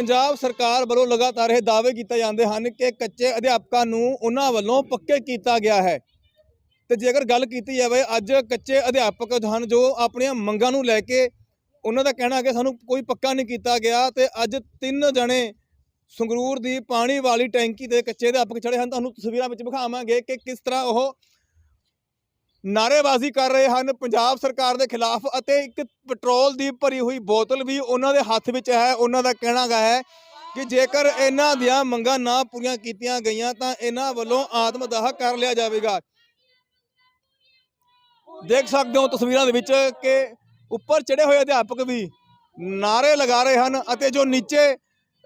ਪੰਜਾਬ ਸਰਕਾਰ ਵੱਲੋਂ ਲਗਾਤਾਰ ਇਹ ਦਾਅਵੇ ਕੀਤੇ ਜਾਂਦੇ ਹਨ ਕਿ ਕੱਚੇ ਅਧਿਆਪਕਾਂ ਨੂੰ ਉਹਨਾਂ ਵੱਲੋਂ ਪੱਕੇ ਕੀਤਾ ਗਿਆ ਹੈ। ਤੇ ਜੇਕਰ ਗੱਲ ਕੀਤੀ ਜਾਵੇ, ਅੱਜ ਕੱਚੇ ਅਧਿਆਪਕ ਹਨ ਜੋ ਆਪਣੀਆਂ ਮੰਗਾਂ ਨੂੰ ਲੈ ਕੇ ਉਹਨਾਂ ਦਾ ਕਹਿਣਾ ਕਿ ਸਾਨੂੰ ਕੋਈ ਪੱਕਾ ਨਹੀਂ ਕੀਤਾ ਗਿਆ ਤੇ ਅੱਜ ਤਿੰਨ ਜਣੇ ਸੰਗਰੂਰ ਦੀ ਪਾਣੀ ਵਾਲੀ ਟੈਂਕੀ ਤੇ ਕੱਚੇ ਅਧਿਆਪਕ ਚੜੇ ਹਨ। ਤੁਹਾਨੂੰ ਤਸਵੀਰਾਂ ਵਿੱਚ ਵਿਖਾਵਾਂਗੇ ਕਿ ਕਿਸ ਤਰ੍ਹਾਂ ਉਹ ਨਾਅਰੇਬਾਜ਼ੀ ਕਰ ਰਹੇ ਹਨ। ਪੰਜਾਬ ਸਰਕਾਰ ਦੇ ਖਿਲਾਫ ਅਤੇ ਇੱਕ ਪੈਟਰੋਲ ਦੀ ਭਰੀ ਹੋਈ ਬੋਤਲ ਵੀ ਉਹਨਾਂ ਦੇ ਹੱਥ ਵਿੱਚ ਹੈ। ਉਹਨਾਂ ਦਾ ਕਹਿਣਾ ਗਾ ਹੈ ਕਿ ਜੇਕਰ ਇਹਨਾਂ ਦੀਆਂ ਮੰਗਾਂ ਨਾ ਪੂਰੀਆਂ ਕੀਤੀਆਂ ਗਈਆਂ ਤਾਂ ਇਹਨਾਂ ਵੱਲੋਂ ਆਤਮਦਾਹ ਕਰ ਲਿਆ ਜਾਵੇਗਾ। ਦੇਖ ਸਕਦੇ ਹੋ ਤਸਵੀਰਾਂ ਦੇ ਵਿੱਚ ਕਿ ਉੱਪਰ ਚੜੇ ਹੋਏ ਅਧਿਆਪਕ ਵੀ ਨਾਰੇ ਲਗਾ ਰਹੇ ਹਨ ਅਤੇ ਜੋ ਨੀਚੇ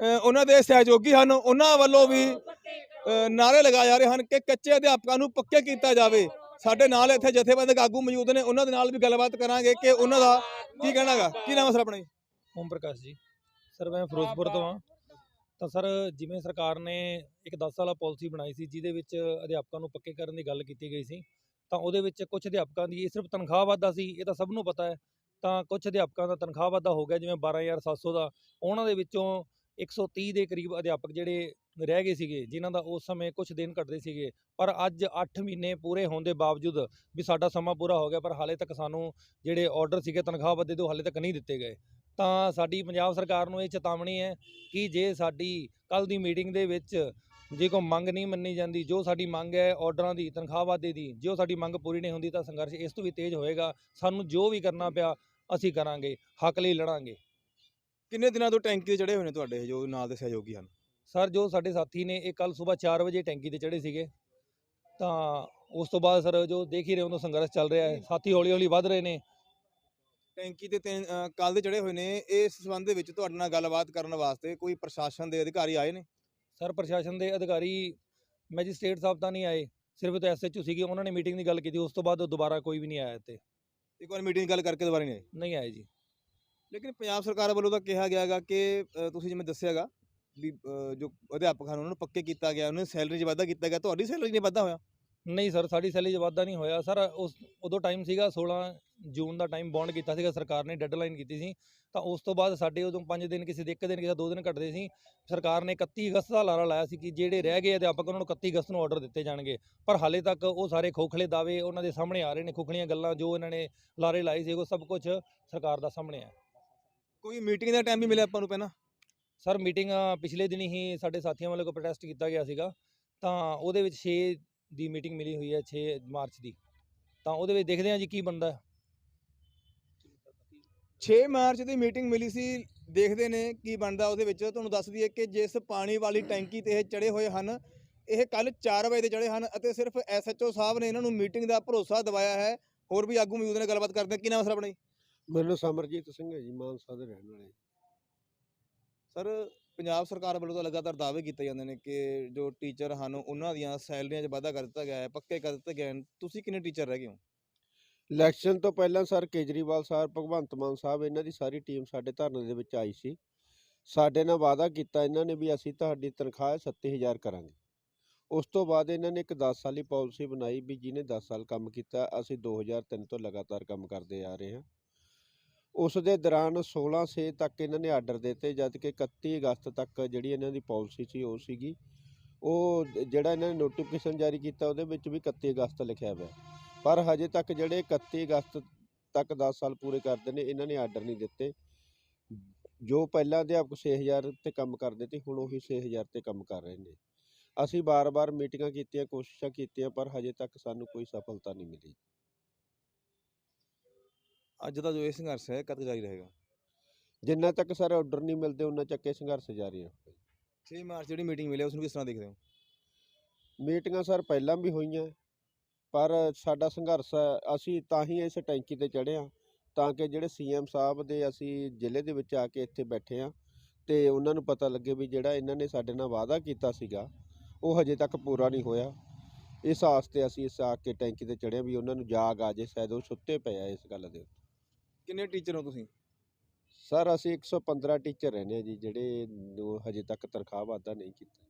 ਉਹਨਾਂ ਦੇ ਸਹਿਯੋਗੀ ਹਨ ਉਹਨਾਂ ਵੱਲੋਂ ਵੀ ਅ, ਨਾਰੇ ਲਗਾਏ ਜਾ ਰਹੇ ਹਨ ਕਿ ਕੱਚੇ ਅਧਿਆਪਕਾਂ ਨੂੰ ਪੱਕੇ ਕੀਤਾ ਜਾਵੇ। ਸਾਡੇ ਨਾਲ ਇੱਥੇ ਜਥੇਬੰਦਕ ਆਗੂ ਮੌਜੂਦ ਨੇ, ਉਹਨਾਂ ਦੇ ਨਾਲ ਵੀ ਗੱਲਬਾਤ ਕਰਾਂਗੇ ਕਿ ਉਹਨਾਂ ਦਾ ਕੀ ਕਹਿਣਾਗਾ ਕੀ ਨਾਮ ਹੈ ਸਰ ਆਪਣਾ ਜੀ? ਓਮ ਪ੍ਰਕਾਸ਼ ਜੀ। ਸਰ, ਮੈਂ ਫਿਰੋਜ਼ਪੁਰ ਤੋਂ ਹਾਂ। ਤਾਂ ਸਰ, ਜਿਵੇਂ ਸਰਕਾਰ ਨੇ ਇੱਕ 10 ਸਾਲਾ ਪਾਲਿਸੀ ਬਣਾਈ ਸੀ, ਜਿਹਦੇ ਵਿੱਚ ਅਧਿਆਪਕਾਂ ਨੂੰ ਪੱਕੇ ਕਰਨ ਦੀ ਗੱਲ ਕੀਤੀ ਗਈ ਸੀ, ਤਾਂ ਉਹਦੇ ਵਿੱਚ ਕੁਝ ਅਧਿਆਪਕਾਂ ਦੀ ਇਹ ਸਿਰਫ ਤਨਖਾਹ ਵਾਧਾ ਸੀ, ਇਹ ਤਾਂ ਸਭ ਨੂੰ ਪਤਾ ਹੈ। ਤਾਂ ਕੁਝ ਅਧਿਆਪਕਾਂ ਦਾ ਤਨਖਾਹ ਵਾਧਾ ਹੋ ਗਿਆ, ਜਿਵੇਂ 12700 ਦਾ। ਉਹਨਾਂ ਦੇ ਵਿੱਚੋਂ 130 ਦੇ ਕਰੀਬ ਅਧਿਆਪਕ ਜਿਹੜੇ ਰਹਿ ਗਏ ਸੀਗੇ, ਜਿਨ੍ਹਾਂ ਦਾ ਉਸ ਸਮੇਂ ਕੁਝ ਦਿਨ ਘਟਦੇ ਸੀਗੇ। ਪਰ ਅੱਜ 8 ਮਹੀਨੇ ਪੂਰੇ ਹੋਣ ਦੇ ਬਾਵਜੂਦ ਵੀ ਸਾਡਾ ਸਮਾਂ ਪੂਰਾ ਹੋ ਗਿਆ, ਪਰ ਹਾਲੇ ਤੱਕ ਸਾਨੂੰ ਜਿਹੜੇ ਆਰਡਰ ਸੀਗੇ ਤਨਖਾਹ ਵਾਧੇ ਤੋਂ ਹਾਲੇ ਤੱਕ ਨਹੀਂ ਦਿੱਤੇ ਗਏ। ਤਾਂ ਸਾਡੀ ਪੰਜਾਬ ਸਰਕਾਰ ਨੂੰ ਇਹ ਚੇਤਾਵਨੀ ਹੈ ਕਿ ਜੇ ਸਾਡੀ ਕੱਲ ਦੀ ਮੀਟਿੰਗ ਦੇ ਵਿੱਚ ਜੇ ਕੋਈ ਮੰਗ ਨਹੀਂ ਮੰਨੀ ਜਾਂਦੀ, ਜੋ ਸਾਡੀ ਮੰਗ ਹੈ ਆਰਡਰਾਂ ਦੀ, ਤਨਖਾਹ ਵਾਧੇ ਦੀ, ਜੋ ਸਾਡੀ ਮੰਗ ਪੂਰੀ ਨਹੀਂ ਹੁੰਦੀ ਤਾਂ ਸੰਘਰਸ਼ ਇਸ ਤੋਂ ਵੀ ਤੇਜ਼ ਹੋਏਗਾ। ਸਾਨੂੰ ਜੋ ਵੀ ਕਰਨਾ ਪਿਆ, ਅਸੀਂ ਕਰਾਂਗੇ, ਹੱਕ ਲਈ ਲੜਾਂਗੇ। ਕਿੰਨੇ ਦਿਨਾਂ ਤੋਂ ਟੈਂਕੀ ਤੇ ਚੜੇ ਹੋਏ ਨੇ ਤੁਹਾਡੇ ਇਹ ਜੋ ਨਾਲ ਦੇ ਸਹਿਯੋਗੀ ਹਨ? ਸਰ ਜੋ ਸਾਡੇ ਸਾਥੀ ਨੇ ਇਹ ਕੱਲ ਸਵੇਰ 4 ਵਜੇ ਟੈਂਕੀ ਤੇ ਚੜੇ ਸੀਗੇ। ਤਾਂ ਉਸ ਤੋਂ ਬਾਅਦ ਸਰ ਜੋ ਦੇਖ ਹੀ ਰਹੇ ਹੋ ਸੰਘਰਸ਼ ਚੱਲ ਰਿਹਾ ਹੈ। ਸਾਥੀ ਹੌਲੀ ਹੌਲੀ ਵੱਧ ਰਹੇ ਨੇ। ਟੈਂਕੀ ਤੇ ਕੱਲ ਦੇ ਚੜੇ ਹੋਏ ਨੇ। ਇਸ ਸੰਬੰਧ ਦੇ ਵਿੱਚ ਤੁਹਾਡੇ ਨਾਲ ਗੱਲਬਾਤ ਕਰਨ ਵਾਸਤੇ ਕੋਈ ਪ੍ਰਸ਼ਾਸਨ ਦੇ ਅਧਿਕਾਰੀ ਆਏ ਨੇ? ਸਰ ਪ੍ਰਸ਼ਾਸਨ ਦੇ ਅਧਿਕਾਰੀ ਮੈਜਿਸਟ੍ਰੇਟ ਸਾਹਿਬ ਤਾਂ ਨਹੀਂ ਆਏ। ਸਿਰਫ ਤਾਂ ਐਸਐਚਓ ਸੀਗੇ ਉਹਨਾਂ ਨੇ ਮੀਟਿੰਗ ਦੀ ਗੱਲ ਕੀਤੀ। ਉਸ ਤੋਂ ਬਾਅਦ ਦੁਬਾਰਾ ਕੋਈ ਵੀ ਨਹੀਂ ਆਇਆ ਇੱਥੇ। ਇੱਕ ਵਾਰ ਮੀਟਿੰਗ ਗੱਲ ਕਰਕੇ ਦੁਬਾਰਾ ਨਹੀਂ ਆਏ? ਨਹੀਂ ਆਏ ਜੀ। ਲੇਕਿਨ ਪੰਜਾਬ ਸਰਕਾਰ ਵੱਲੋਂ ਤਾਂ ਕਿਹਾ ਗਿਆ ਹੈਗਾ ਕਿ ਤੁਸੀਂ ਜਿਵੇਂ ਦੱਸਿਆਗਾ ਅ, ਜੋ ਅਧਿਆਪਕ ਹਨ ਉਹਨਾਂ ਨੂੰ ਪੱਕੇ ਕੀਤਾ ਗਿਆ ਉਹਨਾਂ ਦੀ ਸੈਲਰੀ 'ਚ ਵਾਧਾ ਕੀਤਾ ਗਿਆ ਤੁਹਾਡੀ ਸੈਲਰੀ ਨਹੀਂ ਵਾਧਾ ਹੋਇਆ? ਨਹੀਂ ਸਰ ਸਾਡੀ ਸੈਲਰੀ 'ਚ ਵਾਧਾ ਨਹੀਂ ਹੋਇਆ। ਸਰ ਉਸ ਉਦੋਂ ਟਾਈਮ ਸੀਗਾ 16 ਜੂਨ ਦਾ ਟਾਈਮ ਬੌਂਡ ਕੀਤਾ ਸੀਗਾ ਸਰਕਾਰ ਨੇ ਡੈਡਲਾਈਨ ਕੀਤੀ ਸੀ। ਤਾਂ ਉਸ ਤੋਂ ਬਾਅਦ ਸਾਡੇ ਉਦੋਂ 5 ਦਿਨ ਕਿਸੇ ਦੇ ਇੱਕ ਦਿਨ ਕਿਸੇ ਦਾ ਦੋ ਦਿਨ ਘਟਦੇ ਸੀ। ਸਰਕਾਰ ਨੇ 31 ਅਗਸਤ ਦਾ ਲਾਰਾ ਲਾਇਆ ਸੀ ਕਿ ਜਿਹੜੇ ਰਹਿ ਗਏ ਅਧਿਆਪਕ ਉਹਨਾਂ ਨੂੰ 31 ਅਗਸਤ ਨੂੰ ਆਰਡਰ ਦਿੱਤੇ ਜਾਣਗੇ। ਪਰ ਹਾਲੇ ਤੱਕ ਉਹ ਸਾਰੇ ਖੋਖਲੇ ਦਾਅਵੇ ਉਹਨਾਂ ਦੇ ਸਾਹਮਣੇ ਆ ਰਹੇ ਨੇ ਖੋਖਲੀਆਂ ਗੱਲਾਂ ਜੋ ਇਹਨਾਂ ਨੇ ਲਾਰੇ ਲਾਏ ਸੀ ਉਹ ਸਭ ਕੁਝ ਸਰਕਾਰ ਦਾ ਸਾਹਮਣੇ ਹੈ ਕੋਈ ਮੀਟਿੰਗ ਦਾ ਟਾਈਮ ਵੀ ਮਿਲਿਆ ਆਪਾਂ ਨੂੰ ਪਹਿਲਾਂ? ਸਰ ਮੀਟਿੰਗ ਪਿਛਲੇ ਦਿਨ ਹੀ ਸਾਡੇ ਸਾਥੀਆਂ ਵੱਲੋਂ ਪ੍ਰੋਟੈਸਟ ਕੀਤਾ ਗਿਆ ਸੀਗਾ ਤਾਂ ਉਹਦੇ ਵਿੱਚ 6 ਦੀ ਮੀਟਿੰਗ ਮਿਲੀ ਹੋਈ ਹੈ 6 ਮਾਰਚ ਦੀ। ਤਾਂ ਉਹਦੇ ਵਿੱਚ ਦੇਖਦੇ ਹਾਂ ਜੀ ਕੀ ਬਣਦਾ ਹੈ। 6 ਮਾਰਚ ਦੀ ਮੀਟਿੰਗ ਮਿਲੀ ਸੀ ਦੇਖਦੇ ਨੇ ਕੀ ਬਣਦਾ ਉਹਦੇ ਵਿੱਚ। ਤੁਹਾਨੂੰ ਦੱਸ ਦਈਏ ਕਿ ਜਿਸ ਪਾਣੀ ਵਾਲੀ ਟੈਂਕੀ ਤੇ ਇਹ ਚੜੇ ਹੋਏ ਹਨ ਇਹ ਕੱਲ 4 ਵਜੇ ਤੇ ਚੜੇ ਹਨ ਅਤੇ ਸਿਰਫ ਐਸਐਚਓ ਸਾਹਿਬ ਨੇ ਇਹਨਾਂ ਨੂੰ ਮੀਟਿੰਗ ਦਾ ਭਰੋਸਾ ਦਿਵਾਇਆ ਹੈ। ਹੋਰ ਵੀ ਆਗੂ ਮੌਜੂਦ ਨੇ ਗੱਲਬਾਤ ਕਰਦੇ। ਕੀ ਨਾਮ ਸਰ ਆਪਣਾ ਜੀ? ਮੈਨੂੰ ਸਮਰਜੀਤ ਸਿੰਘ ਹੈ ਜੀ ਮਾਨਸਾ ਦੇ ਰਹਿਣ ਵਾਲੇ ਸਰ, ਪੰਜਾਬ ਸਰਕਾਰ ਵੱਲੋਂ ਤਾਂ ਲਗਾਤਾਰ ਦਾਅਵੇ ਕੀਤੇ ਜਾਂਦੇ ਨੇ ਕਿ ਜੋ ਟੀਚਰ ਹਨ, ਉਹਨਾਂ ਦੀਆਂ ਸੈਲਰੀਆਂ 'ਚ ਵਾਧਾ ਕਰ ਦਿੱਤਾ ਗਿਆ ਹੈ, ਪੱਕੇ ਕਰ ਦਿੱਤੇ ਗਏ ਹਨ। ਤੁਸੀਂ ਕਿੰਨੇ ਟੀਚਰ ਰਹਿ ਗਏ ਹੋ? ਇਲੈਕਸ਼ਨ ਤੋਂ ਪਹਿਲਾਂ ਸਰ, ਕੇਜਰੀਵਾਲ ਸਾਹਿਬ ਭਗਵੰਤ ਮਾਨ ਸਾਹਿਬ, ਇਹਨਾਂ ਦੀ ਸਾਰੀ ਟੀਮ ਸਾਡੇ ਧਰਨੇ ਦੇ ਵਿੱਚ ਆਈ ਸੀ। ਸਾਡੇ ਨਾਲ ਵਾਅਦਾ ਕੀਤਾ ਇਹਨਾਂ ਨੇ ਵੀ ਅਸੀਂ ਤੁਹਾਡੀ ਤਨਖਾਹ 30000 ਕਰਾਂਗੇ। ਉਸ ਤੋਂ ਬਾਅਦ ਇਹਨਾਂ ਨੇ ਇੱਕ 10 ਸਾਲੀ ਪਾਲਿਸੀ ਬਣਾਈ ਵੀ ਜਿਹਨੇ 10 ਸਾਲ ਕੰਮ ਕੀਤਾ, ਅਸੀਂ 2003 ਤੋਂ ਲਗਾਤਾਰ ਕੰਮ ਕਰਦੇ ਆ ਰਹੇ ਹਾਂ। ਉਸ ਦੇ ਦੌਰਾਨ 16 ਸੇ ਤੱਕ ਇਹਨਾਂ ਨੇ ਆਰਡਰ ਦਿੱਤੇ, ਜਦ ਕਿ 31 ਅਗਸਤ ਤੱਕ ਜਿਹੜੀ ਇਹਨਾਂ ਦੀ ਪਾਲਿਸੀ ਸੀ ਉਹ ਸੀਗੀ। ਉਹ ਜਿਹੜਾ ਇਹਨਾਂ ਨੇ ਨੋਟੀਫਿਕੇਸ਼ਨ ਜਾਰੀ ਕੀਤਾ, ਉਹਦੇ ਵਿੱਚ ਵੀ 31 ਅਗਸਤ ਲਿਖਿਆ ਹੋਇਆ। ਪਰ ਹਜੇ ਤੱਕ ਜਿਹੜੇ 31 ਅਗਸਤ ਤੱਕ 10 ਸਾਲ ਪੂਰੇ ਕਰਦੇ ਨੇ, ਇਹਨਾਂ ਨੇ ਆਰਡਰ ਨਹੀਂ ਦਿੱਤੇ। ਜੋ ਪਹਿਲਾਂ ਅਧਿਆਪਕ 6000 ਤੇ ਕੰਮ ਕਰਦੇ ਤੇ ਹੁਣ ਉਹੀ 6000 ਤੇ ਕੰਮ ਕਰ ਰਹੇ ਨੇ। ਅਸੀਂ ਬਾਰ-ਬਾਰ ਮੀਟਿੰਗਾਂ ਕੀਤੀਆਂ, ਕੋਸ਼ਿਸ਼ਾਂ ਕੀਤੀਆਂ, ਪਰ ਹਜੇ ਤੱਕ ਸਾਨੂੰ ਕੋਈ ਸਫਲਤਾ ਨਹੀਂ ਮਿਲੀ। ਅੱਜ ਦਾ ਜੋ ਇਹ ਸੰਘਰਸ਼ ਹੈ ਕਦ ਤੱਕ ਜਾਰੀ ਰਹੇਗਾ? ਜਿੰਨਾ ਤੱਕ ਸਰ ਆਰਡਰ ਨਹੀਂ ਮਿਲਦੇ ਉਹਨਾਂ ਚੱਕੇ ਸੰਘਰਸ਼ ਜਾਰੀ ਰਹੇਗਾ 6 ਮਾਰਚ ਜਿਹੜੀ ਮੀਟਿੰਗ ਮਿਲੀ ਉਸ ਨੂੰ ਕਿਸ ਤਰ੍ਹਾਂ ਦੇਖਦੇ ਹੋ? ਮੀਟਿੰਗਾਂ ਸਰ ਪਹਿਲਾਂ ਵੀ ਹੋਈਆਂ ਪਰ ਸਾਡਾ ਸੰਘਰਸ਼ ਹੈ, ਅਸੀਂ ਤਾਂ ਹੀ ਇਸ ਟੈਂਕੀ ਤੇ ਚੜ੍ਹੇ ਹਾਂ ਤਾਂ ਕਿ ਜਿਹੜੇ ਸੀਐਮ ਸਾਹਿਬ ਦੇ ਅਸੀਂ ਜ਼ਿਲ੍ਹੇ ਦੇ ਵਿੱਚ ਆ ਕੇ ਇੱਥੇ ਬੈਠੇ ਹਾਂ ਤੇ ਉਹਨਾਂ ਨੂੰ ਪਤਾ ਲੱਗੇ ਵੀ ਜਿਹੜਾ ਇਹਨਾਂ ਨੇ ਸਾਡੇ ਨਾਲ ਵਾਅਦਾ ਕੀਤਾ ਸੀਗਾ ਉਹ ਹਜੇ ਤੱਕ ਪੂਰਾ ਨਹੀਂ ਹੋਇਆ। ਇਸ ਆਸ ਤੇ ਅਸੀਂ ਇਸ ਆ ਕੇ ਟੈਂਕੀ ਤੇ ਚੜ੍ਹੇ ਹਾਂ ਵੀ ਉਹਨਾਂ ਨੂੰ ਜਾਗ ਆ ਜੇ ਸ਼ਾਇਦ ਉਹ ਸੁੱਤੇ ਪਏ ਆ ਇਸ ਗੱਲ ਦੇ ਉੱਤੇ। ਕਿੰਨੇ ਟੀਚਰ ਹੋ ਤੁਸੀਂ? ਸਰ ਅਸੀਂ 115 ਟੀਚਰ ਰਹਿੰਦੇ ਹਾਂ ਜੀ ਜਿਹੜੇ ਨੂੰ ਹਜੇ ਤੱਕ ਤਨਖਾਹ ਵਾਧਾ ਨਹੀਂ ਕੀਤਾ।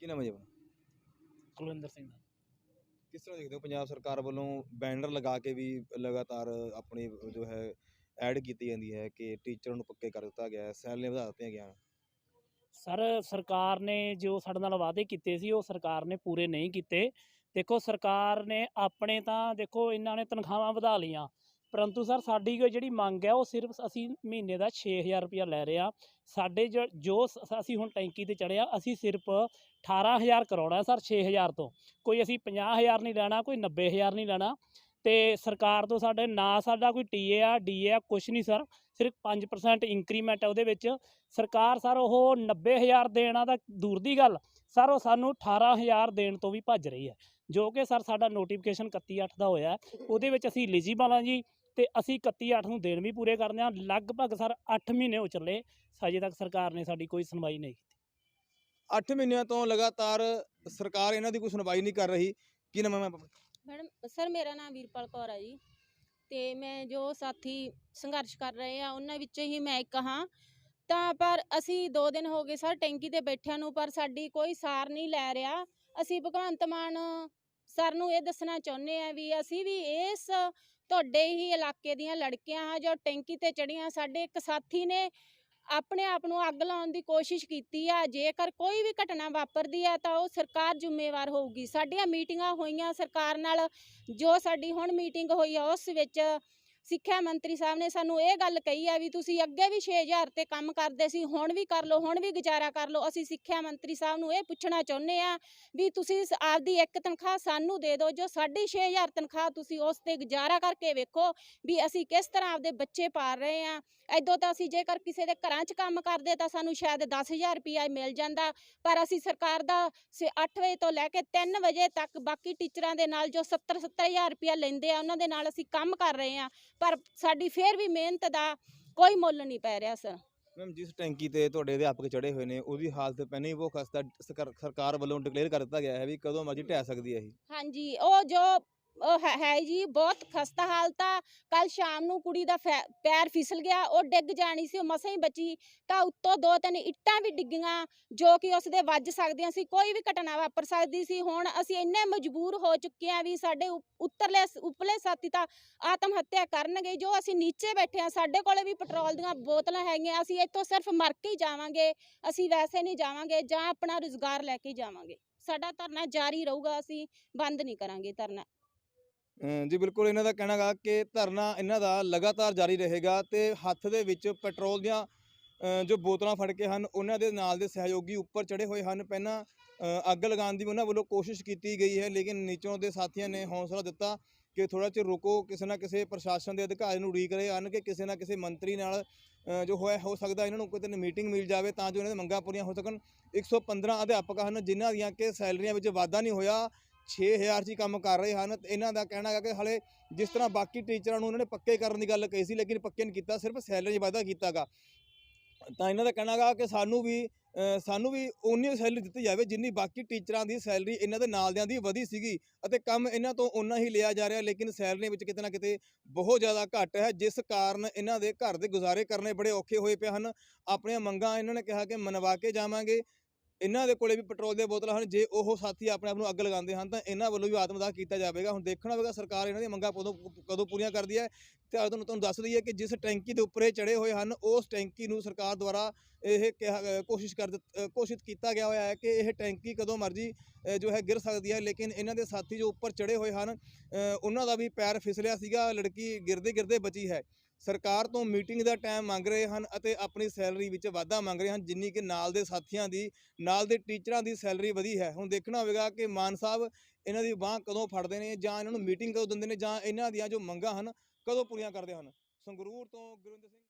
ਕੀ ਨਾਮ ਹੈ ਜੀ ਆਪਣਾ? ਕੁਲਵਿੰਦਰ ਸਿੰਘ ਦਾ ਕਿਸ ਤਰ੍ਹਾਂ ਦੇਖਦੇ ਹੋ ਪੰਜਾਬ ਸਰਕਾਰ ਵੱਲੋਂ ਬੈਨਰ ਲਗਾ ਕੇ ਵੀ ਲਗਾਤਾਰ ਆਪਣੀ ਜੋ ਹੈ ਐਡ ਕੀਤੀ ਜਾਂਦੀ ਹੈ ਕਿ ਟੀਚਰਾਂ ਨੂੰ ਪੱਕੇ ਕਰ ਦਿੱਤਾ ਗਿਆ ਹੈ ਸੈਲਰੀਆਂ ਵਧਾ ਦਿੱਤੀਆਂ ਗਈਆਂ ਸਰ ਸਰਕਾਰ ਨੇ ਜੋ ਸਾਡੇ ਨਾਲ ਵਾਅਦੇ ਕੀਤੇ ਸੀ ਉਹ ਸਰਕਾਰ ਨੇ ਪੂਰੇ ਨਹੀਂ ਕੀਤੇ। ਦੇਖੋ ਸਰਕਾਰ ਨੇ ਆਪਣੇ ਤਾਂ ਦੇਖੋ ਇਹਨਾਂ ਨੇ ਤਨਖਾਹਾਂ ਵਧਾ ਲਈਆਂ। ਪਰੰਤੂ ਸਰ, ਸਾਡੀ ਜਿਹੜੀ ਮੰਗ ਹੈ, ਉਹ ਸਿਰਫ ਅਸੀਂ ਮਹੀਨੇ ਦਾ 6000 ਰੁਪਇਆ ਲੈ ਰਹੇ ਆ ਸਾਡੇ ਜੋ ਜੋ ਅਸੀਂ ਹੁਣ ਟੈਂਕੀ ਤੇ ਚੜਿਆ ਅਸੀਂ ਸਿਰਫ 18000 ਕਰਾਉਣਾ ਸਰ 6000 ਤੋਂ। ਕੋਈ ਅਸੀਂ 50000 ਨਹੀਂ ਲੈਣਾ, ਕੋਈ 90000 ਨਹੀਂ ਲੈਣਾ। ਤੇ ਸਰਕਾਰ ਤੋਂ ਸਾਡੇ, ਨਾ ਸਾਡਾ ਕੋਈ ਟੀਏ ਆ ਡੀਏ ਆ, ਕੁਛ ਨਹੀਂ ਸਰ। ਸਿਰਫ 5% ਇੰਕਰੀਮੈਂਟ ਹੈ ਉਹਦੇ ਵਿੱਚ। ਸਰਕਾਰ ਸਰ, ਉਹ 90000 ਦੇਣਾ ਤਾਂ ਦੂਰ ਦੀ ਗੱਲ। ਸਰ, ਉਹ ਸਾਨੂੰ 18000 ਦੇਣ ਤੋਂ ਵੀ ਭੱਜ ਰਹੀ ਹੈ। ਜੋ ਕਿ ਸਰ, ਸਾਡਾ ਨੋਟੀਫਿਕੇਸ਼ਨ 31/8 ਦਾ ਹੋਇਆ ਉਹਦੇ ਵਿੱਚ ਅਸੀਂ ਐਲੀਜੀਬਲ ਹਾਂ ਜੀ। ਤੇ ਅਸੀਂ 31/8 ਨੂੰ ਦੇਣ ਵੀ ਪੂਰੇ ਕਰਨੇ ਆ ਲਗਭਗ ਸਰ 8 ਮਹੀਨੇ ਹੋ ਚੱਲੇ ਅਜੇ ਤੱਕ ਸਰਕਾਰ ਨੇ ਸਾਡੀ ਕੋਈ ਸੁਣਵਾਈ ਨਹੀਂ ਕੀਤੀ। 8 ਮਹੀਨਿਆਂ ਤੋਂ ਲਗਾਤਾਰ ਸਰਕਾਰ ਇਹਨਾਂ ਦੀ ਕੋਈ ਸੁਣਵਾਈ ਨਹੀਂ ਕਰ ਰਹੀ ਕੀ ਨਾਮ ਹੈ ਮੈਂ ਮੈਡਮ ਸਰ ਮੇਰਾ ਨਾਮ ਵੀਰਪਾਲ ਕੌਰ ਹੈ ਜੀ ਤੇ ਮੈਂ ਜੋ ਸਾਥੀ ਸੰਘਰਸ਼ ਕਰ ਰਹੇ ਆ ਉਹਨਾਂ ਵਿੱਚੋਂ ਹੀ ਮੈਂ ਇੱਕ ਹਾਂ। ਤਾਂ ਪਰ ਅਸੀਂ 2 ਦਿਨ ਹੋ ਗਏ ਸਰ ਟੈਂਕੀ ਤੇ ਬੈਠਿਆਂ ਨੂੰ ਪਰ ਸਾਡੀ ਕੋਈ ਸਾਰ ਨਹੀਂ ਲੈ ਰਿਹਾ। ਅਸੀਂ ਭਗਵੰਤ ਮਾਨ ਸਰ ਨੂੰ ਇਹ ਦੱਸਣਾ ਚਾਹੁੰਦੇ ਆ ਵੀ ਅਸੀਂ ਵੀ ਇਸ ਤੁਹਾਡੇ ਹੀ ਇਲਾਕੇ ਦੀਆਂ ਲੜਕੀਆਂ ਹਾਂ ਜੋ ਟੈਂਕੀ ਤੇ ਚੜੀਆਂ ਸਾਡੇ ਇੱਕ ਸਾਥੀ ਨੇ ਆਪਣੇ ਆਪ ਨੂੰ ਅੱਗ ਲਾਉਣ ਦੀ ਕੋਸ਼ਿਸ਼ ਕੀਤੀ ਆ। ਜੇਕਰ ਕੋਈ ਵੀ ਘਟਨਾ ਵਾਪਰਦੀ ਹੈ ਤਾਂ ਉਹ ਸਰਕਾਰ ਜ਼ਿੰਮੇਵਾਰ ਹੋਊਗੀ। ਸਾਡੀਆਂ ਮੀਟਿੰਗਾਂ ਹੋਈਆਂ ਸਰਕਾਰ ਨਾਲ, ਜੋ ਸਾਡੀ ਹੁਣ ਮੀਟਿੰਗ ਹੋਈ ਆ, ਉਸ ਵਿੱਚ ਸਿੱਖਿਆ ਮੰਤਰੀ ਸਾਹਿਬ ਨੇ ਸਾਨੂੰ ਇਹ ਗੱਲ ਕਹੀ ਆ ਵੀ ਤੁਸੀਂ ਅੱਗੇ ਵੀ 6000 ਤੇ ਕੰਮ ਕਰਦੇ ਸੀ, ਹੁਣ ਵੀ ਕਰ ਲਓ, ਹੁਣ ਵੀ ਗੁਜ਼ਾਰਾ ਕਰ ਲਓ। ਅਸੀਂ ਸਿੱਖਿਆ ਮੰਤਰੀ ਸਾਹਿਬ ਨੂੰ ਇਹ ਪੁੱਛਣਾ ਚਾਹੁੰਦੇ ਆ ਵੀ ਤੁਸੀਂ ਆਪਦੀ ਇੱਕ ਤਨਖਾਹ ਸਾਨੂੰ ਦੇ ਦਿਓ, ਜੋ ਸਾਡੀ 6000 ਤਨਖਾਹ ਤੁਸੀਂ ਉਸ ਤੇ ਗੁਜ਼ਾਰਾ ਕਰਕੇ ਵੇਖੋ ਵੀ ਅਸੀਂ ਕਿਸ ਤਰ੍ਹਾਂ ਆਪਦੇ ਬੱਚੇ ਪਾਲ ਰਹੇ ਆ। ਐਦੋਂ ਤਾਂ ਅਸੀਂ ਜੇਕਰ ਕਿਸੇ ਦੇ ਘਰਾਂ 'ਚ ਕੰਮ ਕਰਦੇ ਤਾਂ ਸਾਨੂੰ ਸ਼ਾਇਦ 10000 ਰੁਪਇਆ ਮਿਲ ਜਾਂਦਾ, ਪਰ ਅਸੀਂ ਸਰਕਾਰ ਦਾ 8 ਵਜੇ ਤੋਂ ਲੈ ਕੇ 3 ਵਜੇ ਤੱਕ ਬਾਕੀ ਟੀਚਰਾਂ ਦੇ ਨਾਲ ਜੋ 70 70000 ਰੁਪਇਆ ਲੈਂਦੇ ਆ, ਉਹਨਾਂ ਦੇ ਨਾਲ ਅਸੀਂ ਕੰਮ ਕਰ ਰਹੇ ਆ। ਪਰ ਸਾਡੀ ਫੇਰ ਵੀ ਮਿਹਨਤ ਦਾ ਕੋਈ ਮੁੱਲ ਨਹੀਂ ਪੈ ਰਿਹਾ ਸਰ। ਮੈਮ ਜਿਸ ਟੈਂਕੀ ਤੇ ਤੁਹਾਡੇ ਅਧਿਆਪਕ ਚੜੇ ਹੋਏ ਨੇ ਉਹਦੀ ਹਾਲਤ ਪਹਿਲਾਂ ਹੀ ਬਹੁਤ ਖਸਤਾ ਸਰਕਾਰ- ਵੱਲੋਂ ਡਿਕਲੇਅਰ ਕਰ ਦਿੱਤਾ ਗਿਆ ਹੈ ਵੀ ਕਦੋਂ ਮਰਜ਼ੀ ਢਹਿ ਸਕਦੀ ਹੈ ਇਹ। ਹਾਂਜੀ ਉਹ ਜੋ ਹੈ ਹੈ ਜੀ, ਬਹੁਤ ਖਸਤਾ ਹਾਲਤ ਆ ਕੱਲ ਸ਼ਾਮ ਨੂੰ ਕੁੜੀ ਦਾ ਫੈ- ਪੈਰ ਫਿਸਲ ਗਿਆ, ਉਹ ਡਿੱਗ ਜਾਣੀ ਸੀ, ਉਹ ਮਸਾਂ ਹੀ ਬਚੀ। ਤਾਂ ਉੱਤੋਂ ਦੋ ਤਿੰਨ ਇੱਟਾਂ ਵੀ ਡਿੱਗੀਆਂ, ਜੋ ਕਿ ਉਸ ਦੇ ਵੱਜ ਸਕਦੀਆਂ ਸੀ, ਕੋਈ ਵੀ ਘਟਨਾ ਵਾਪਰ ਸਕਦੀ ਸੀ। ਹੁਣ ਅਸੀਂ ਇੰਨੇ ਮਜਬੂਰ ਹੋ ਚੁੱਕੇ ਆ ਵੀ ਸਾਡੇ ਉੱਤਰਲੇ ਉੱਪਰਲੇ ਸਾਥੀ ਤਾਂ ਆਤਮ ਹੱਤਿਆ ਕਰਨਗੇ, ਜੋ ਅਸੀਂ ਨੀਚੇ ਬੈਠੇ ਆ ਸਾਡੇ ਕੋਲੇ ਵੀ ਪੈਟਰੋਲ ਦੀਆਂ ਬੋਤਲਾਂ ਹੈਗੀਆਂ, ਅਸੀਂ ਇੱਥੋਂ ਸਿਰਫ ਮਰ ਕੇ ਹੀ ਜਾਵਾਂਗੇ, ਅਸੀਂ ਵੈਸੇ ਨਹੀਂ ਜਾਵਾਂਗੇ, ਜਾਂ ਆਪਣਾ ਰੁਜ਼ਗਾਰ ਲੈ ਕੇ ਜਾਵਾਂਗੇ। ਸਾਡਾ ਧਰਨਾ ਜਾਰੀ ਰਹੂਗਾ, ਅਸੀਂ ਬੰਦ ਨਹੀਂ ਕਰਾਂਗੇ ਧਰਨਾ। ਜੀ ਬਿਲਕੁਲ ਇਹਨਾਂ ਦਾ ਕਹਿਣਾ ਗਾ ਕਿ ਧਰਨਾ ਇਹਨਾਂ ਦਾ ਲਗਾਤਾਰ ਜਾਰੀ ਰਹੇਗਾ ਤੇ ਹੱਥ ਦੇ ਵਿੱਚ ਪੈਟਰੋਲ ਦੀਆਂ ਜੋ ਬੋਤਲਾਂ ਫੜ ਕੇ ਹਨ, ਉਹਨਾਂ ਦੇ ਨਾਲ ਦੇ ਸਹਿਯੋਗੀ ਉੱਪਰ ਚੜੇ ਹੋਏ ਹਨ। ਪਹਿਲਾਂ ਅੱਗ ਲਗਾਉਣ ਦੀ ਉਹਨਾਂ ਵੱਲੋਂ ਕੋਸ਼ਿਸ਼ ਕੀਤੀ ਗਈ ਹੈ, ਲੇਕਿਨ ਨੀਚੋਂ ਦੇ ਸਾਥੀਆਂ ਨੇ ਹੌਸਲਾ ਦਿੱਤਾ ਕਿ ਥੋੜਾ ਚਿਰ ਰੁਕੋ, ਕਿਸੇ ਨਾ ਕਿਸੇ ਪ੍ਰਸ਼ਾਸਨ ਦੇ ਅਧਿਕਾਰੀ ਨੂੰ ਉਡੀਕ ਰਹੇ ਹਨ ਕਿ ਕਿਸੇ ਨਾ ਕਿਸੇ ਮੰਤਰੀ ਨਾਲ ਜੋ ਹੋਇਆ, ਹੋ ਸਕਦਾ ਇਹਨਾਂ ਨੂੰ ਕੋਈ ਦਿਨ ਮੀਟਿੰਗ ਮਿਲ ਜਾਵੇ ਤਾਂ ਜੋ ਇਹਨਾਂ ਦੀਆਂ ਮੰਗਾਂ ਪੂਰੀਆਂ ਹੋ ਸਕਣ। 115 ਅਧਿਆਪਕ ਹਨ, ਜਿਨ੍ਹਾਂ ਦੀਆਂ ਕਿ ਸੈਲਰੀਆਂ ਵਿੱਚ ਵਾਧਾ ਨਹੀਂ ਹੋਇਆ। 6000 'ਚ ਹੀ ਕੰਮ ਕਰ ਰਹੇ ਹਨ ਤੇ ਇਹਨਾਂ ਦਾ ਕਹਿਣਾ ਹੈ ਕਿ ਹਲੇ ਜਿਸ ਤਰ੍ਹਾਂ ਬਾਕੀ ਟੀਚਰਾਂ ਨੂੰ ਉਹਨਾਂ ਨੇ ਪੱਕੇ ਕਰਨ ਦੀ ਗੱਲ ਕਹੀ ਸੀ, ਲੇਕਿਨ ਪੱਕੇ ਨਹੀਂ ਕੀਤਾ, ਸਿਰਫ ਸੈਲਰੀ 'ਚ ਵਾਧਾ ਕੀਤਾਗਾ। ਤਾਂ ਇਹਨਾਂ ਦਾ ਕਹਿਣਾ ਗਾ ਕਿ ਸਾਨੂੰ ਵੀ ਸਾਨੂੰ ਵੀ ਉਨੀ ਸੈਲਰੀ ਦਿੱਤੀ ਜਾਵੇ ਜਿੰਨੀ ਬਾਕੀ ਟੀਚਰਾਂ ਦੀ ਸੈਲਰੀ ਇਹਨਾਂ ਦੇ ਨਾਲਦਿਆਂ ਦੀ ਵਧੀ ਸੀਗੀ ਅਤੇ ਕੰਮ ਇਹਨਾਂ ਤੋਂ ਉਨਾ ਹੀ ਲਿਆ ਜਾ ਰਿਹਾ, ਲੇਕਿਨ ਸੈਲਰੀ ਵਿੱਚ ਕਿਤੇ ਨਾ ਕਿਤੇ ਬਹੁਤ ਜ਼ਿਆਦਾ ਘੱਟ ਹੈ, ਜਿਸ ਕਾਰਨ ਇਹਨਾਂ ਦੇ ਘਰ ਦੇ ਗੁਜ਼ਾਰੇ ਕਰਨੇ ਬੜੇ ਔਖੇ ਹੋਏ ਪਏ ਹਨ। ਆਪਣੀਆਂ ਮੰਗਾਂ ਇਹਨਾਂ ਨੇ ਕਿਹਾ ਕਿ ਮਨਵਾ ਕੇ ਜਾਵਾਂਗੇ। ਇਹਨਾਂ ਦੇ ਕੋਲੇ ਵੀ ਪੈਟਰੋਲ ਦੀਆਂ ਬੋਤਲਾਂ ਹਨ, ਜੇ ਉਹ ਸਾਥੀ ਆਪਣੇ ਆਪ ਨੂੰ ਅੱਗ ਲਗਾਉਂਦੇ ਹਨ, ਤਾਂ ਇਹਨਾਂ ਵੱਲੋਂ ਵੀ ਆਤਮਦਾਹ ਕੀਤਾ ਜਾਵੇਗਾ। ਹੁਣ ਦੇਖਣਾ ਹੋਵੇਗਾ ਸਰਕਾਰ ਇਹਨਾਂ ਦੀਆਂ ਮੰਗਾਂ ਕਦੋਂ ਕਦੋਂ ਪੂਰੀਆਂ ਕਰਦੀ ਹੈ। ਤੇ ਤੁਹਾਨੂੰ ਤੁਹਾਨੂੰ ਦੱਸ ਦਈਏ ਕਿ ਜਿਸ ਟੈਂਕੀ ਦੇ ਉੱਪਰ ਇਹ ਚੜੇ ਹੋਏ ਹਨ, ਉਸ ਟੈਂਕੀ ਨੂੰ ਸਰਕਾਰ ਦੁਆਰਾ ਇਹ ਕਿਹਾ ਕੋਸ਼ਿਸ਼ ਕਰ ਦਿੱਤ- ਘੋਸ਼ਿਤ ਕੀਤਾ ਗਿਆ ਹੋਇਆ ਹੈ ਕਿ ਇਹ ਟੈਂਕੀ ਕਦੋਂ ਮਰਜ਼ੀ ਜੋ ਹੈ ਗਿਰ ਸਕਦੀ ਹੈ। ਲੇਕਿਨ ਇਹਨਾਂ ਦੇ ਸਾਥੀ ਜੋ ਉੱਪਰ ਚੜੇ ਹੋਏ ਹਨ ਉਹਨਾਂ ਦਾ ਵੀ ਪੈਰ ਫਿਸਲਿਆ ਸੀਗਾ, ਲੜਕੀ ਗਿਰਦੇ ਗਿਰਦੇ ਬਚੀ ਹੈ। ਸਰਕਾਰ ਤੋਂ ਮੀਟਿੰਗ ਦਾ ਟਾਈਮ ਮੰਗ ਰਹੇ ਹਨ ਅਤੇ ਆਪਣੀ ਸੈਲਰੀ ਵਿੱਚ ਵਾਧਾ ਮੰਗ ਰਹੇ ਹਨ, ਜਿੰਨੀ ਕਿ ਨਾਲ ਦੇ ਸਾਥੀਆਂ ਦੀ, ਨਾਲ ਦੇ ਟੀਚਰਾਂ ਦੀ ਸੈਲਰੀ ਵਧੀ ਹੈ। ਹੁਣ ਦੇਖਣਾ ਹੋਵੇਗਾ ਕਿ ਮਾਨ ਸਾਹਿਬ ਇਹਨਾਂ ਦੀ ਬਾਹ ਕਦੋਂ ਫੜਦੇ ਨੇ ਜਾਂ ਇਹਨਾਂ ਨੂੰ ਮੀਟਿੰਗ ਕਦੋਂ ਦਿੰਦੇ ਨੇ ਜਾਂ ਇਹਨਾਂ ਦੀਆਂ ਜੋ ਮੰਗਾਂ ਹਨ, ਕਦੋਂ ਪੂਰੀਆਂ ਕਰਦੇ ਹਨ। ਸੰਗਰੂਰ ਤੋਂ ਗੁਰਵਿੰਦਰ ਸਿੰਘ